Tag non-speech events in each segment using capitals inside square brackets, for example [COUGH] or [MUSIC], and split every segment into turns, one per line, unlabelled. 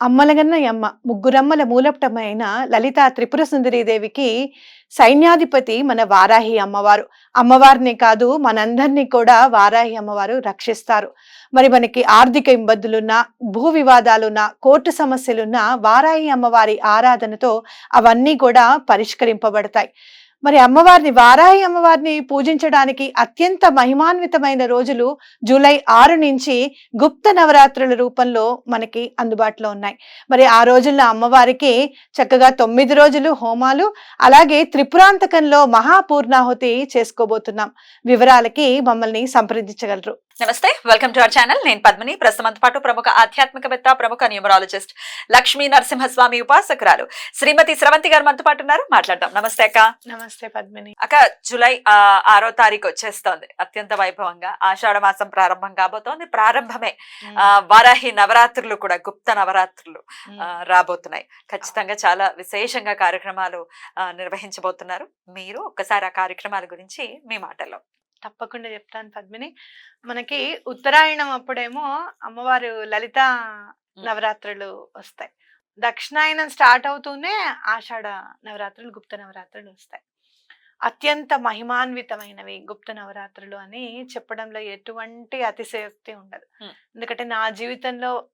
అమ్మలగన్న యమ్మ ముగ్గురమ్మల మూలపటమైన లలిత త్రిపుర సుందరీదేవికి సైన్యాధిపతి మన వారాహి అమ్మవారు. అమ్మవారిని కాదు మనందరినీ కూడా వారాహి అమ్మవారు రక్షిస్తారు. మరి మనకి ఆర్థిక ఇబ్బందులున్నా భూ వివాదాలున్నా కోర్టు సమస్యలున్నా వారాహి అమ్మవారి ఆరాధనతో అవన్నీ కూడా పరిష్కరింపబడతాయి. మరి అమ్మవారిని వారాహి అమ్మవారిని పూజించడానికి అత్యంత మహిమాన్వితమైన రోజులు జూలై ఆరు నుంచి గుప్త నవరాత్రుల రూపంలో మనకి అందుబాటులో ఉన్నాయి. మరి ఆ రోజుల్లో అమ్మవారికి చక్కగా తొమ్మిది రోజులు హోమాలు అలాగే త్రిపురాంతకంలో మహాపూర్ణాహుతి చేసుకోబోతున్నాం. వివరాలకి మమ్మల్ని సంప్రదించగలరు.
నమస్తే వెల్కమ్ టు అవర్ ఛానల్. నేను పద్మిని. ప్రస్తుతం పాటు ప్రముఖ ఆధ్యాత్మికవేత్త ప్రముఖ న్యూమరాలజిస్ట్ లక్ష్మీ నరసింహస్వామి ఉపాసకురాలు శ్రీమతి స్రవంతి గారు మనతో పాటు ఉన్నారు. మాట్లాడదాం. నమస్తే అక్క.
నమస్తే పద్మిని.
అక్క జూలై ఆరో తారీఖు వచ్చేస్తోంది. అత్యంత వైభవంగా ఆషాఢ మాసం ప్రారంభం కాబోతోంది. ప్రారంభమే. వారాహి నవరాత్రులు కూడా గుప్త నవరాత్రులు రాబోతున్నాయి. ఖచ్చితంగా చాలా విశేషంగా కార్యక్రమాలు నిర్వహించబోతున్నారు. మీరు ఒక్కసారి ఆ కార్యక్రమాల గురించి మీ మాటల్లో
తప్పకుండా చెప్తాను పద్మిని. మనకి ఉత్తరాయణం అప్పుడేమో అమ్మవారు లలిత నవరాత్రులు వస్తాయి. దక్షిణాయనం స్టార్ట్ అవుతూనే ఆషాఢ నవరాత్రులు గుప్త నవరాత్రులు వస్తాయి. అత్యంత మహిమాన్వితమైనవి గుప్త నవరాత్రులు అని చెప్పడంలో ఎటువంటి అతిశయోక్తి ఉండదు. ఎందుకంటే నా జీవితంలో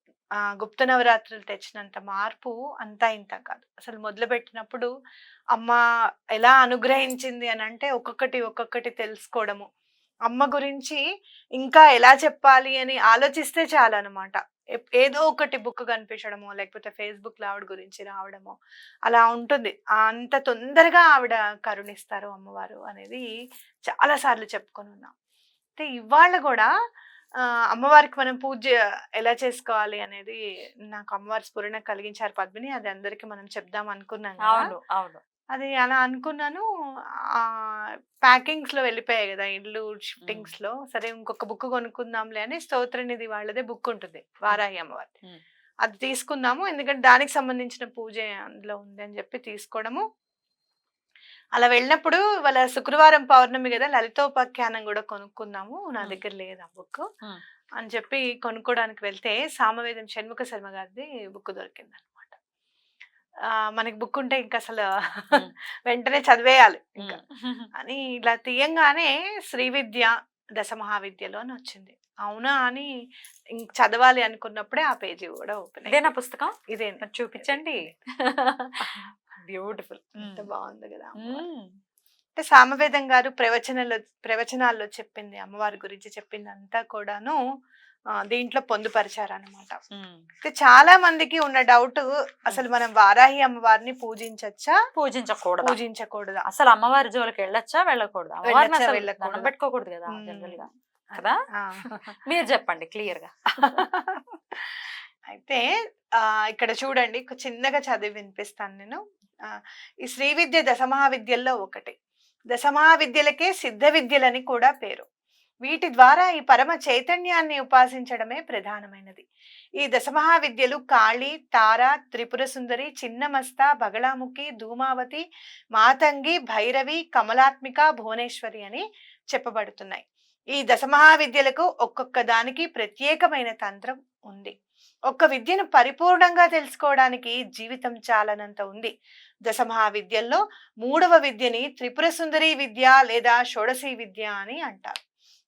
గుప్త నవరాత్రులు తెచ్చినంత మార్పు అంతా ఇంత కాదు. అసలు మొదలుపెట్టినప్పుడు అమ్మ ఎలా అనుగ్రహించింది అని అంటే ఒక్కొక్కటి ఒక్కొక్కటి తెలుసుకోవడము. అమ్మ గురించి ఇంకా ఎలా చెప్పాలి అని ఆలోచిస్తే చాలు అనమాట ఏదో ఒకటి బుక్ కనిపించడమో లేకపోతే ఫేస్బుక్ ఆవిడ గురించి రావడమో అలా ఉంటుంది. అంత తొందరగా ఆవిడ కరుణిస్తారు అమ్మవారు అనేది చాలా సార్లు చెప్పుకొని ఉన్నాం. అయితే ఇవాళ కూడా అమ్మవారికి మనం పూజ ఎలా చేసుకోవాలి అనేది నాకు అమ్మవారి స్ఫురణ కలిగించారు పద్మిని. అది అందరికి మనం చెప్దాం అనుకున్నాం కదా.
అవును అవును.
అది అలా అనుకున్నాను. ఆ ప్యాకింగ్స్లో వెళ్ళిపోయాయి కదా ఇల్లు షిఫ్టింగ్స్లో సరే ఇంకొక బుక్ కొనుక్కుందాంలే అని స్తోత్రనిధి వాళ్ళదే బుక్ ఉంటుంది వారాహి అమ్మవారి. అది తీసుకుందాము. ఎందుకంటే దానికి సంబంధించిన పూజ అందులో ఉంది అని చెప్పి తీసుకోవడము. అలా వెళ్ళినప్పుడు వాళ్ళ శుక్రవారం పౌర్ణమి కదా లలితోపాఖ్యానం కూడా కొనుక్కుందాము నా. దగ్గర లేదు ఆ బుక్. అని చెప్పి కొనుక్కోవడానికి వెళ్తే సామవేదం షణ్ముఖ శర్మ గారిది బుక్ దొరికింది అనమాట మనకి బుక్ ఉంటే ఇంకా అసలు. [LAUGHS] వెంటనే చదివేయాలి ఇంకా. అని ఇలా తీయంగానే శ్రీ విద్య దశ మహావిద్యలో అని వచ్చింది. అవునా అని ఇంక చదవాలి అనుకున్నప్పుడే ఆ పేజీ కూడా ఓపెన్
ఇదేనా పుస్తకం?
ఇదే
చూపించండి. [LAUGHS] బ్యూటిఫుల్.
ఎంత బాగుంది కదా. అంటే సామవేదం గారు ప్రవచనలో ప్రవచనాల్లో చెప్పింది అమ్మవారి గురించి చెప్పింది అంతా కూడాను దీంట్లో పొందుపరిచారనమాట అయితే చాలా మందికి ఉన్న డౌట్ అసలు మనం వారాహి అమ్మవారిని పూజించచ్చా?
పూజించకూడదు?
పూజించకూడదా?
అసలు అమ్మవారి జోలికి వెళ్ళొచ్చా వెళ్ళకూడదు? పెట్టుకోకూడదు కదా
మ్మ్.
జనరల్గా కదా. [LAUGHS] మీరు చెప్పండి క్లియర్గా [LAUGHS]
అయితే ఇక్కడ చూడండి చిన్నగా చదివి వినిపిస్తాను నేను. ఈ శ్రీ విద్య దశమహావిద్యల్లో ఒకటి. దశమహావిద్యలకే సిద్ధ విద్యలని కూడా పేరు. వీటి ద్వారా ఈ పరమ చైతన్యాన్ని ఉపాసించడమే ప్రధానమైనది. ఈ దశమహావిద్యలు కాళి తార త్రిపుర సుందరి చిన్నమస్త బగళాముఖి ధూమావతి మాతంగి భైరవి కమలాత్మిక భువనేశ్వరి అని చెప్పబడుతున్నాయి. ఈ దశమహావిద్యలకు ఒక్కొక్క దానికి ప్రత్యేకమైన తంత్రం ఉంది. ఒక్క విద్యను పరిపూర్ణంగా తెలుసుకోవడానికి జీవితం చాలనంత ఉంది. దశమహావిద్యల్లో మూడవ విద్యని త్రిపుర సుందరి విద్య లేదా షోడశి విద్య అని అంటారు.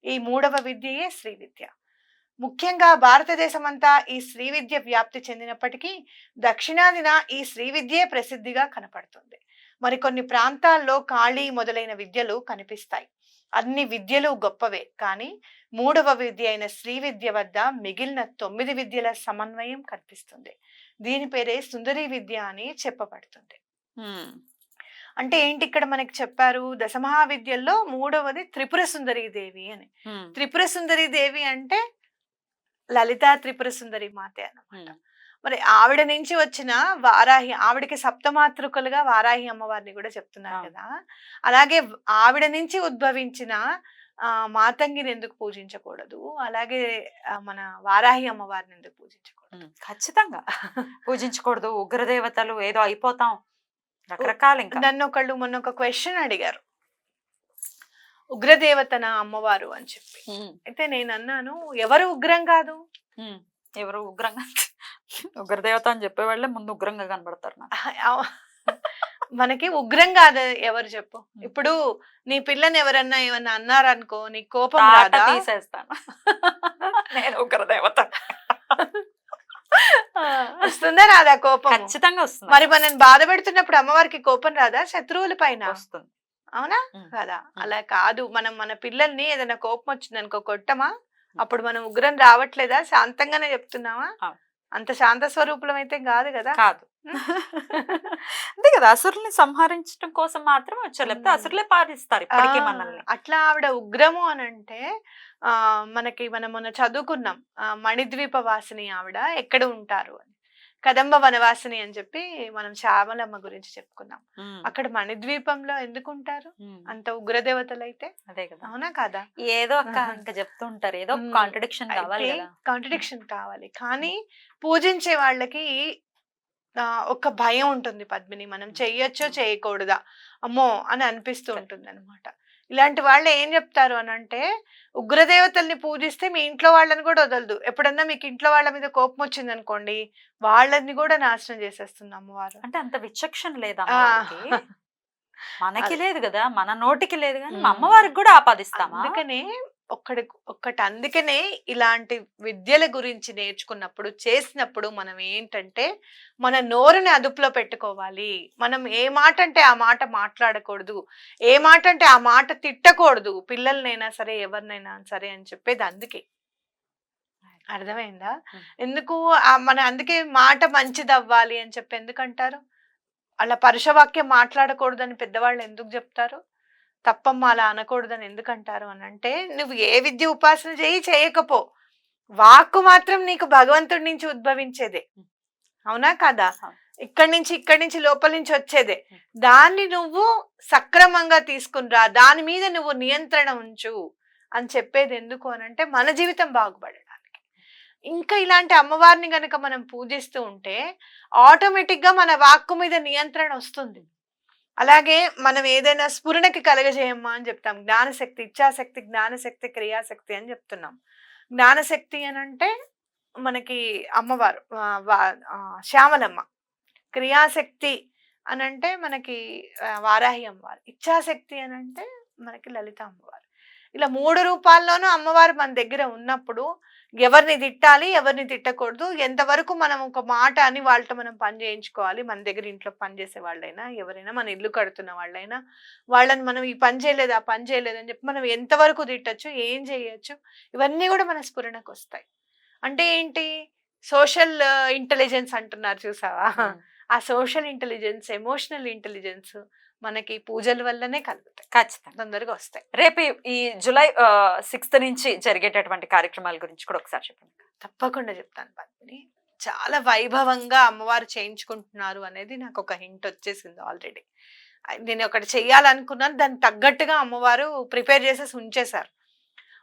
ఈ మూడవ విద్యయే శ్రీ విద్య. ముఖ్యంగా భారతదేశమంతా ఈ శ్రీ విద్య వ్యాప్తి చెందినప్పటికీ దక్షిణాదిన ఈ శ్రీ విద్యే ప్రసిద్ధిగా కనపడుతుంది. మరికొన్ని ప్రాంతాల్లో కాళీ మొదలైన విద్యలు కనిపిస్తాయి. అన్ని విద్యలు గొప్పవే కానీ మూడవ విద్య అయిన శ్రీ విద్య వద్ద మిగిలిన తొమ్మిది విద్యల సమన్వయం కనిపిస్తుంది దీని పేరే సుందరి విద్య అని చెప్పబడుతుంది. అంటే ఏంటి ఇక్కడ మనకి చెప్పారు దశమహావిద్యల్లో మూడవది త్రిపుర సుందరి దేవి అని. త్రిపుర సుందరి దేవి అంటే లలితా త్రిపుర సుందరి మాతే అన్నమాట
మ్మ్.
మరి ఆవిడ నుంచి వచ్చిన వారాహి ఆవిడకి సప్తమాతృకలుగా వారాహి అమ్మవారిని కూడా చెప్తున్నారు. కదా! అలాగే ఆవిడ నుంచి ఉద్భవించిన ఆ మాతంగిని ఎందుకు పూజించకూడదు? అలాగే మన వారాహి అమ్మవారిని ఎందుకు పూజించకూడదు?
ఖచ్చితంగా. పూజించకూడదు. ఉగ్రదేవతలు ఏదో అయిపోతాం. రకరకాలు
నన్ను ఒకళ్ళు మొన్న ఒక క్వశ్చన్ అడిగారు. ఉగ్రదేవతన అమ్మవారు అని చెప్పి. అయితే నేను అన్నాను ఎవరు ఉగ్రం కాదు?
ఎవరు ఉగ్రంగా [LAUGHS] ఉగ్రదేవత అని చెప్పేవాళ్ళే ముందు ఉగ్రంగా కనబడతారు నాకు. [LAUGHS]
మనకి ఉగ్రం కాదు ఎవరు చెప్పు. ఇప్పుడు నీ పిల్లని ఎవరన్నా ఏమన్నా అన్నారనుకో నీ కోపం రాదా?
తీసేస్తాను. [LAUGHS] నేను ఉగ్రదేవత.
వస్తుందా రాదా కోపం
ఖచ్చితంగా వస్తుంది.
మరి మనం బాధ పెడుతున్నప్పుడు అమ్మవారికి కోపం రాదా? శత్రువుల పైన?
వస్తుంది.
అవునా. కదా. అలా కాదు. మనం మన పిల్లల్ని ఏదైనా కోపం వచ్చింది అనుకో కొట్టమా? అప్పుడు మనం ఉగ్రం రావట్లేదా? శాంతంగానే చెప్తున్నావా. అంత శాంత స్వరూపులం అయితే కాదు? కదా.
కాదు [LAUGHS] అంతే కదా అసురుల్ని సంహరించడం కోసం మాత్రం వచ్చారు. లేకపోతే. అసురులే పాటిస్తారు ఇప్పటికీ మనల్ని.
అట్లా ఆవిడ ఉగ్రము అని అంటే ఆ మనకి మనం మొన్న చదువుకున్నాం. మణిద్వీప వాసిని ఆవిడ ఎక్కడ ఉంటారు అని. కదంబ వనవాసిని అని చెప్పి మనం శ్యామలమ్మ గురించి చెప్పుకున్నాం. అక్కడ మణిద్వీపంలో ఎందుకు ఉంటారు
ఉమ్,
అంత ఉగ్రదేవతలు అయితే
అదే కదా.
అవునా కాదా?
ఏదో. ఇంకా చెప్తూ ఉంటారు ఏదో కాంట్రడిక్షన్ కావాలి
కాంట్రడిక్షన్ కావాలి. కానీ పూజించే వాళ్ళకి ఒక భయం ఉంటుంది పద్మిని. మనం చెయ్యొచ్చో చేయకూడదా అమ్మో! అని అనిపిస్తూ ఉంటుంది అనమాట ఇలాంటి వాళ్ళు ఏం చెప్తారు అని అంటే ఉగ్రదేవతల్ని పూజిస్తే మీ ఇంట్లో వాళ్ళని కూడా వదలదు. ఎప్పుడన్నా మీకు ఇంట్లో వాళ్ళ మీద కోపం వచ్చింది అనుకోండి వాళ్ళని కూడా నాశనం చేసేస్తుంది అమ్మవారు.
అంటే అంత విచక్షణ లేదా మనకి. లేదు కదా మన నోటికి లేదు కానీ మా. అమ్మవారికి కూడా ఆపాదిస్తామా?
అందుకనే ఒక్కడి ఒక్కటి అందుకనే ఇలాంటి విద్యల గురించి నేర్చుకున్నప్పుడు చేసినప్పుడు మనం ఏంటంటే మన నోరుని అదుపులో పెట్టుకోవాలి. మనం ఏ మాట అంటే ఆ మాట మాట్లాడకూడదు. ఏ మాట అంటే ఆ మాట తిట్టకూడదు. పిల్లలనైనా సరే ఎవరినైనా సరే అని చెప్పేది అందుకే. అర్థమైందా. ఎందుకు ఆ మన అందుకే మాట మంచిది అవ్వాలి అని చెప్పి ఎందుకంటారు? అలా పరుషవాక్యం మాట్లాడకూడదని పెద్దవాళ్ళు ఎందుకు చెప్తారు? తప్పమ్మ అలా అనకూడదని ఎందుకంటారు అని అంటే నువ్వు ఏ విద్య ఉపాసన చేయి చేయకపో. వాక్కు మాత్రం నీకు భగవంతుడి నుంచి ఉద్భవించేదే. అవునా కదా. ఇక్కడి నుంచి ఇక్కడి నుంచి లోపల నుంచి వచ్చేదే. దాన్ని నువ్వు సక్రమంగా తీసుకునిరా దాని మీద నువ్వు నియంత్రణ ఉంచు అని చెప్పేది ఎందుకు అని అంటే మన జీవితం బాగుపడడానికి. ఇంకా ఇలాంటి అమ్మవారిని గనక మనం పూజిస్తూ ఉంటే ఆటోమేటిక్గా మన వాక్కు మీద నియంత్రణ వస్తుంది. అలాగే మనం ఏదైనా స్ఫురణకి కలగజేయమ్మా అని చెప్తాం. జ్ఞానశక్తి ఇచ్ఛాశక్తి జ్ఞానశక్తి క్రియాశక్తి అని చెప్తున్నాం. జ్ఞానశక్తి అని అంటే మనకి అమ్మవారు శ్యామలమ్మ. క్రియాశక్తి అని అంటే మనకి వారాహి అమ్మవారు. ఇచ్ఛాశక్తి అని అంటే మనకి లలిత అమ్మవారు. ఇలా మూడు రూపాల్లోనూ అమ్మవారు మన దగ్గర ఉన్నప్పుడు ఎవరిని తిట్టాలి ఎవరిని తిట్టకూడదు ఎంతవరకు మనం ఒక మాట అని వాళ్ళతో మనం పని చేయించుకోవాలి మన దగ్గర ఇంట్లో పని చేసే వాళ్ళైనా ఎవరైనా మన ఇల్లు కడుతున్న వాళ్ళైనా వాళ్ళని మనం ఈ పని చేయలేదు ఆ పని చేయలేదు అని చెప్పి మనం ఎంతవరకు తిట్టచ్చు ఏం చేయొచ్చు ఇవన్నీ కూడా మన స్ఫురణకు వస్తాయి. అంటే ఏంటి? సోషల్ ఇంటెలిజెన్స్ అంటున్నారు చూసావా? ఆ సోషల్ ఇంటెలిజెన్స్ ఎమోషనల్ ఇంటెలిజెన్స్ మనకి పూజల వల్లనే కలుగుతాయి.
ఖచ్చితంగా
తొందరగా వస్తాయి.
రేపు ఈ- జూలై సిక్స్త్ నుంచి జరిగేటటువంటి కార్యక్రమాల గురించి కూడా ఒకసారి చెప్పండి.
తప్పకుండా చెప్తాను పద్మిని. చాలా వైభవంగా అమ్మవారు చేయించుకుంటున్నారు అనేది నాకు ఒక హింట్ వచ్చేసింది ఆల్రెడీ. నేను ఒకటి చెయ్యాలనుకున్నాను దానికి తగ్గట్టుగా అమ్మవారు ప్రిపేర్ చేసేసి ఉంచేశారు.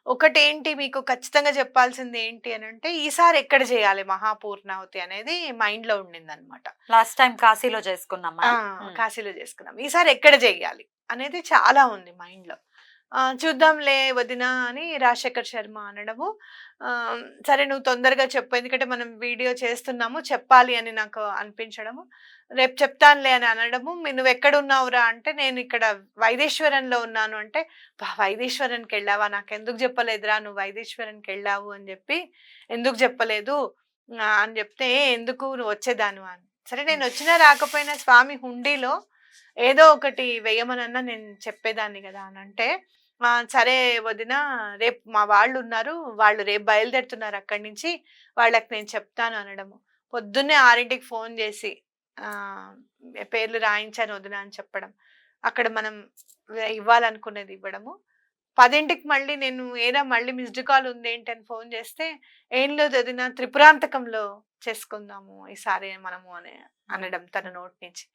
ఒకటి ఏంటి మీకు ఖచ్చితంగా చెప్పాల్సింది ఏంటి అని అంటే ఈసారి ఎక్కడ చేయాలి మహాపూర్ణావతి అనేది మైండ్లో ఉండింది అనమాట
లాస్ట్ టైం కాశీలో చేసుకున్నాం.
కాశీలో చేసుకున్నాం. ఈసారి ఎక్కడ చేయాలి అనేది చాలా ఉంది మైండ్లో చూద్దాంలే వదినా అని రాజశేఖర్ శర్మ అనడము. సరే నువ్వు తొందరగా చెప్పు ఎందుకంటే మనం వీడియో చేస్తున్నాము చెప్పాలి అని నాకు అనిపించడము. రేపు చెప్తానులే అని అనడము. "మీ- నువ్వు ఎక్కడ ఉన్నావురా అంటే నేను ఇక్కడ వైదేశ్వరంలో ఉన్నాను అంటే "బా, వైదేశ్వరానికి వెళ్ళావా? నాకు ఎందుకు చెప్పలేదురా నువ్వు వైదేశ్వరానికి వెళ్ళావు అని చెప్పి ఎందుకు చెప్పలేదు? అని చెప్తే "ఏ, ఎందుకు? నువ్వు వచ్చేదాను అని. సరే నేను వచ్చినా రాకపోయినా స్వామి హుండీలో ఏదో ఒకటి వేయమనన్నా నేను చెప్పేదాన్ని కదా అని అంటే "ఆ, సరే వదిన రేపు మా వాళ్ళు ఉన్నారు వాళ్ళు రేపు బయలుదేరుతున్నారు అక్కడి నుంచి. వాళ్ళకి నేను చెప్తాను అనడము. పొద్దున్నే ఆరింటికి ఫోన్ చేసి పేర్లు రాయించాను వదిన అని చెప్పడం. అక్కడ మనం ఇవ్వాలనుకునేది ఇవ్వడము. పదింటికి మళ్ళీ నేను ఏదో మళ్ళీ మిస్డ్ కాల్ ఉంది ఏంటి అని ఫోన్ చేస్తే ఏం లేదు వదిన త్రిపురాంతకంలో చేసుకుందాము ఈసారి మనము అని అనడం తన నోటి నుంచి.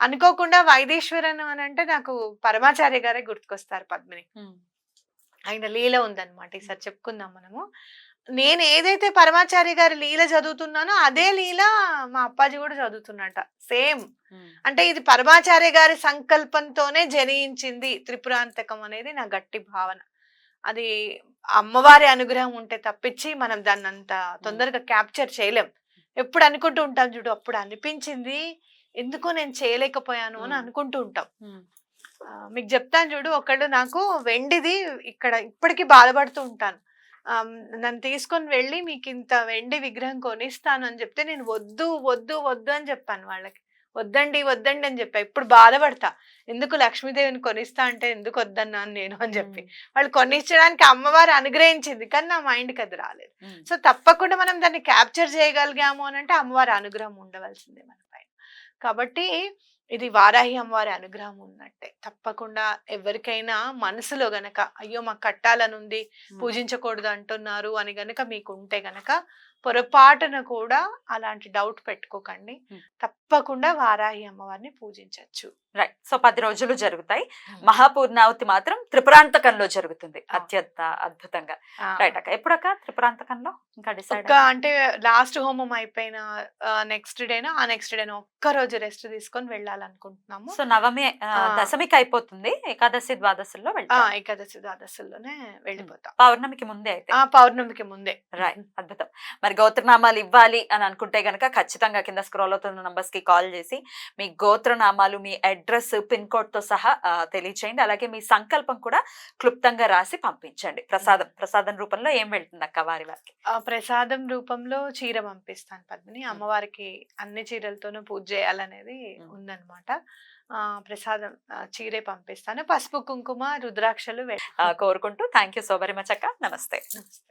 అనుకోకుండా వైదేశ్వరన్ అని అంటే నాకు పరమాచార్య గారే గుర్తుకొస్తారు పద్మిని. ఆయన లీల ఉందన్నమాట ఈసారి చెప్పుకుందాం మనము. నేను ఏదైతే పరమాచారి గారి లీల చదువుతున్నానో అదే లీల మా అప్పాజీ కూడా చదువుతున్నట. సేమ్. అంటే ఇది పరమాచార్య గారి సంకల్పంతోనే జనించింది త్రిపురాంతకం అనేది నా గట్టి భావన. అది అమ్మవారి అనుగ్రహం ఉంటే తప్పించి మనం దాన్ని అంత తొందరగా క్యాప్చర్ చేయలేం. ఎప్పుడు అనుకుంటూ ఉంటాం చూడు అప్పుడు అనిపించింది ఎందుకో నేను చేయలేకపోయాను అని. అనుకుంటూ ఉంటాం. మీకు చెప్తాను చూడు ఒకళ్ళు నాకు వెండిది ఇక్కడ ఇప్పటికీ బాధపడుతూ ఉంటాను. నన్ను తీసుకొని వెళ్ళి మీకు ఇంత వెండి విగ్రహం కొనిస్తాను అని చెప్తే నేను వద్దు వద్దు వద్దు అని చెప్పాను వాళ్ళకి. వద్దండి వద్దండి అని చెప్పా. ఇప్పుడు బాధపడతా. ఎందుకు లక్ష్మీదేవిని కొనిస్తా అంటే ఎందుకు వద్దన్నాను నేను అని చెప్పి. వాళ్ళు కొనిచ్చడానికి అమ్మవారు అనుగ్రహించింది కానీ నా మైండ్కి అది రాలేదు. సో తప్పకుండా మనం దాన్ని క్యాప్చర్ చేయగలిగాము అని అంటే అమ్మవారి అనుగ్రహం ఉండవలసిందే మన. కాబట్టి ఇది వారాహి అమ్మవారి అనుగ్రహం ఉన్నట్టే. తప్పకుండా ఎవరికైనా మనసులో గనక అయ్యో! మాకు కట్టాలని ఉంది పూజించకూడదు అంటున్నారు అని గనక మీకు ఉంటే గనక పొరపాటున కూడా అలాంటి డౌట్ పెట్టుకోకండి.
Hmm.
తప్పకుండా వారాహి అమ్మవారిని పూజించవచ్చు
రైట్ సో పది రోజులు జరుగుతాయి. మహాపూర్ణావతి మాత్రం త్రిపురాంతకంలో జరుగుతుంది. అత్యంత అద్భుతంగా. రైట్ అక్క. ఎప్పుడక్క త్రిపురాంతకంలో? ఇంకా డిసైడ్
అంటే లాస్ట్ హోమం అయిపోయిన నెక్స్ట్ డేనా ఆ నెక్స్ట్ డేనా ఒక్క రోజు రెస్ట్ తీసుకొని వెళ్ళాలనుకుంటున్నాము.
సో నవమి. దశమికి అయిపోతుంది. ఏకాదశి ద్వాదశిలో
ఆ
వెళ్తాం
ఏకాదశి ద్వాదశిలోనే వెళ్ళిపోతాం.
పౌర్ణమికి ముందే అయితే.
ఆ పౌర్ణమికి ముందే.
రైట్ అద్భుతం. మరి గోత్రనామాలు ఇవ్వాలి అని అనుకుంటే గనక ఖచ్చితంగా కింద స్క్రోల్ అవుతున్న నంబర్స్ కి కాల్ చేసి మీ గోత్రనామాలు మీ అడ్రస్ పిన్ కోడ్తో సహా తెలియచేయండి. అలాగే మీ సంకల్పం కూడా క్లుప్తంగా రాసి పంపించండి. ప్రసాదం ప్రసాదం రూపంలో ఏం వెళ్తుంది అక్క వారి వారికి?
ప్రసాదం రూపంలో చీర పంపిస్తాను పద్మిని. అమ్మవారికి అన్ని చీరలతోనూ పూజ చేయాలనేది. ఉందన్నమాట. ప్రసాదం చీరే పంపిస్తాను. పసుపు కుంకుమ రుద్రాక్షలు
కోరుకుంటూ. Thank you so very much అక్క. నమస్తే.
నమస్తే.